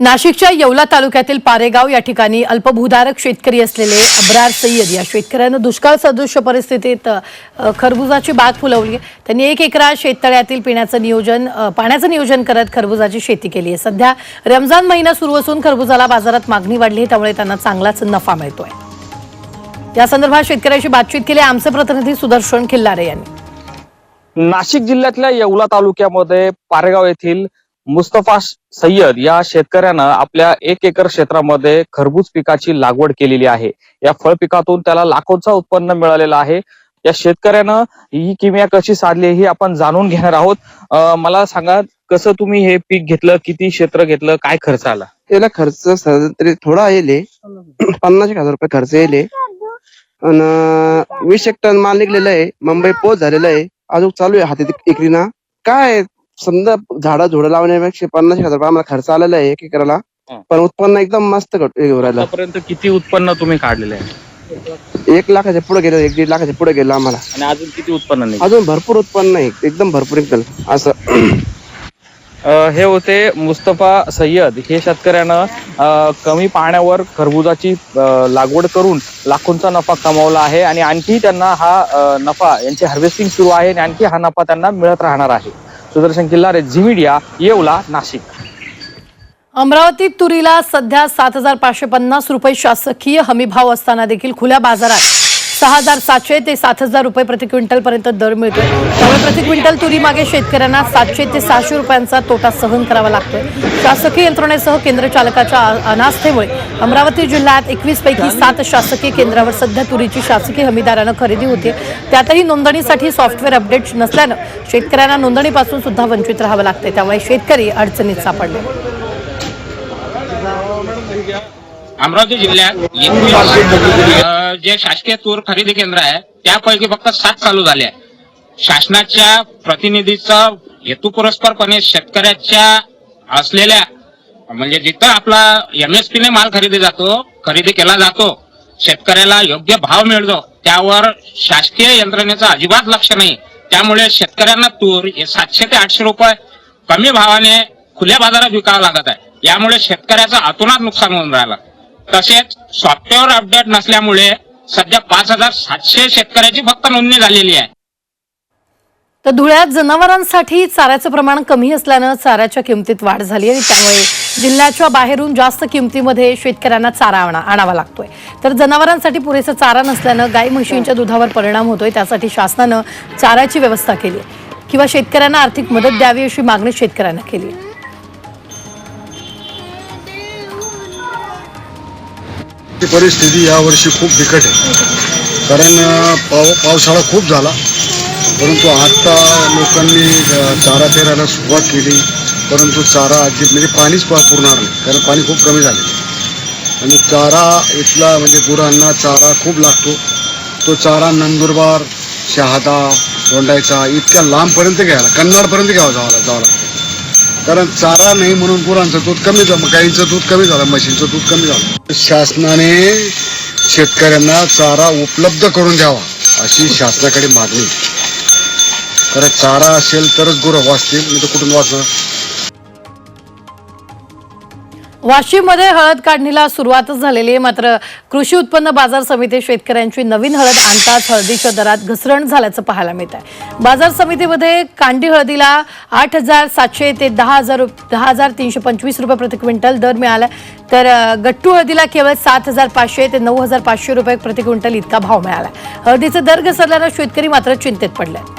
नाशिकच्या येवला तालुक्यातील पारेगाव या ठिकाणी अल्पभूधारक शेतकरी असलेले अब्रार सय्यद या शेतकऱ्यानं दुष्काळ सदृश परिस्थितीत खरबुजाची बाग फुलवली. त्यांनी एक एकरा शेततळ्यातील पिण्याचं नियोजन पाण्याचं नियोजन करत खरबुजाची शेती केली आहे. सध्या रमजान महिना सुरू असून खरबुजाला बाजारात मागणी वाढली त्यामुळे त्यांना चांगलाच नफा मिळतोय. या संदर्भात शेतकऱ्याशी बातचीत केली. आमचे प्रतिनिधी सुदर्शन खिल्लारे यांनी. नाशिक जिल्ह्यातल्या येवला तालुक्यामध्ये पारेगाव येथील मुस्तफा सय्यद या शेतकऱ्यानं आपल्या एक एकर क्षेत्रामध्ये खरबूज पिकाची लागवड केलेली आहे. या फळ पिकातून त्याला लाखोचं उत्पन्न मिळालेलं आहे. या शेतकऱ्यानं ही किमया कशी साधली ही आपण जाणून घेणार आहोत. मला सांगा कसं तुम्ही हे पीक घेतलं किती क्षेत्र घेतलं काय खर्च आला? याला खर्च तरी थोडा येले पन्नास एक हजार रुपये खर्च येले आणि वीस एक टन माल निघलेला आहे. मुंबई पोच झालेला आहे. अजून चालू आहे हाती एकरीना काय समजा झाडं झोडं लावण्यापेक्षा पन्नास हजार रुपये आम्हाला खर्च आलेला आहे एक एकराला हं. पण उत्पन्न एकदम मस्त हे राहिलं. आतापर्यंत किती उत्पन्न तुम्ही काढलेलं आहे? एक लाखाच्या पुढे गेलं एक दीड लाखाच्या पुढे गेलं आम्हाला. आणि अजून किती उत्पन्न नाही अजून भरपूर उत्पन्न आहे एकदम भरपूर एकदम असं. अ, हे होते मुस्तफा सय्यद. हे शेतकऱ्यानं अ, कमी पाण्यावर खरबुजाची अ, लागवड करून लाखोंचा नफा कमावला आहे आणि आणखी त्यांना हा अ, नफा यांची हार्वेस्टिंग सुरू आहे आणि आणखी हा नफा त्यांना मिळत राहणार आहे. Sudarshan Killare Zee media Yeola Nashik. अमरावतीत तुरीला सध्या सात हजार पाचशे पन्नास रुपये शासकीय हमीभाव असताना देखील खुल्या बाजारात. सहा हजार सातशे ते सात हजार रुपये प्रति क्विंटल पर्यंत दर मिळतोय. त्यामुळे प्रति क्विंटल तुरी मागे शेतकऱ्यांना सातशे ते सहाशे रुपयांचा तोटा सहन करावा लागतोय. शासकीय यंत्रणेसह केंद्र चालकाच्या अनास्थेमुळे अमरावती जिल्ह्यात एकवीस पैकी सात शासकीय केंद्रावर सध्या तुरीची शासकीय हमीदारानं खरेदी होते. त्यातही नोंदणीसाठी सॉफ्टवेअर अपडेट नसल्यानं शेतकऱ्यांना नोंदणीपासून सुद्धा वंचित राहावं लागतंय. त्यामुळे शेतकरी अडचणीत सापडले. अमरावती जिल्ह्यात जे शासकीय तूर खरेदी केंद्र आहे त्यापैकी फक्त सात चालू झाले आहे शासनाच्या प्रतिनिधीचा हेतुपुरस्परपणे शेतकऱ्याच्या असलेल्या म्हणजे जिथं आपला एमएसपी ने माल खरेदी जातो खरेदी केला जातो शेतकऱ्याला योग्य भाव मिळतो त्यावर शासकीय यंत्रणेचं अजिबात लक्ष नाही. त्यामुळे शेतकऱ्यांना तूर हे सातशे ते आठशे रुपये कमी भावाने खुल्या बाजारात विकावं लागत आहे. यामुळे शेतकऱ्याचं अतोनात नुकसान होऊन राहिलं. तसेच सॉफ्टवेअर अपडेट नसल्यामुळे सध्या पाच हजार सातशे शेतकऱ्याची फक्त नोंदणी झालेली आहे. तर धुळ्यात जनावरांसाठी चाऱ्याचं प्रमाण कमी असल्यानं चाऱ्याच्या किमतीत वाढ झाली आणि त्यामुळे जिल्ह्याच्या बाहेरून जास्त किमतीमध्ये शेतकऱ्यांना चारा आणा आणावा लागतोय. तर जनावरांसाठी पुरेसा चारा नसल्यानं गाई म्हशींच्या दुधावर परिणाम होतोय. त्यासाठी शासनानं चाऱ्याची व्यवस्था केली किंवा शेतकऱ्यांना आर्थिक मदत द्यावी अशी मागणी शेतकऱ्यांना केली परिस्थिती यावर्षी खूप बिकट आहे. कारण पाव पावसाळा खूप झाला. परंतु आत्ता लोकांनी चारा पेरायला सुरुवात केली. परंतु चारा अजिब म्हणजे पाणीच पा- पुरणार नाही. कारण पाणी खूप कमी झालेलं आहे. आणि चारा इथला म्हणजे गुरांना चारा खूप लागतो. तो चारा नंदुरबार शहादा दोंडायचा इतक्या लांबपर्यंत घ्यायला कन्नाडपर्यंत घ्यावा जावा जावं लागतं. कारण चारा नाही म्हणून गुरांचं दूध कमी झालं गाईचं दूध कमी झालं म्हशींचं दूध कमी झालं. शासनाने शेतकऱ्यांना चारा उपलब्ध करून द्यावा अशी शासनाकडे मागणी. कारण चारा असेल तरच गुरं वाचतील नाही तर कुठून वाचणार? वाशिममध्ये हळद काढणीला सुरुवातच झालेली आहे. मात्र कृषी उत्पन्न बाजार समिती शेतकऱ्यांची नवीन हळद आणताच हळदीच्या दरात घसरण झाल्याचं पाहायला मिळत आहे. बाजार समितीमध्ये कांडी हळदीला आठ हजार सातशे ते दहा हजार रुप- दहा हजार तीनशे पंचवीस रुपये प्रति क्विंटल दर मिळाला. तर गट्टू हळदीला केवळ सात हजार पाचशे ते नऊ हजार पाचशे रुपये प्रति क्विंटल इतका भाव मिळाला. हळदीचे दर घसरल्यानं शेतकरी मात्र चिंतेत पडले.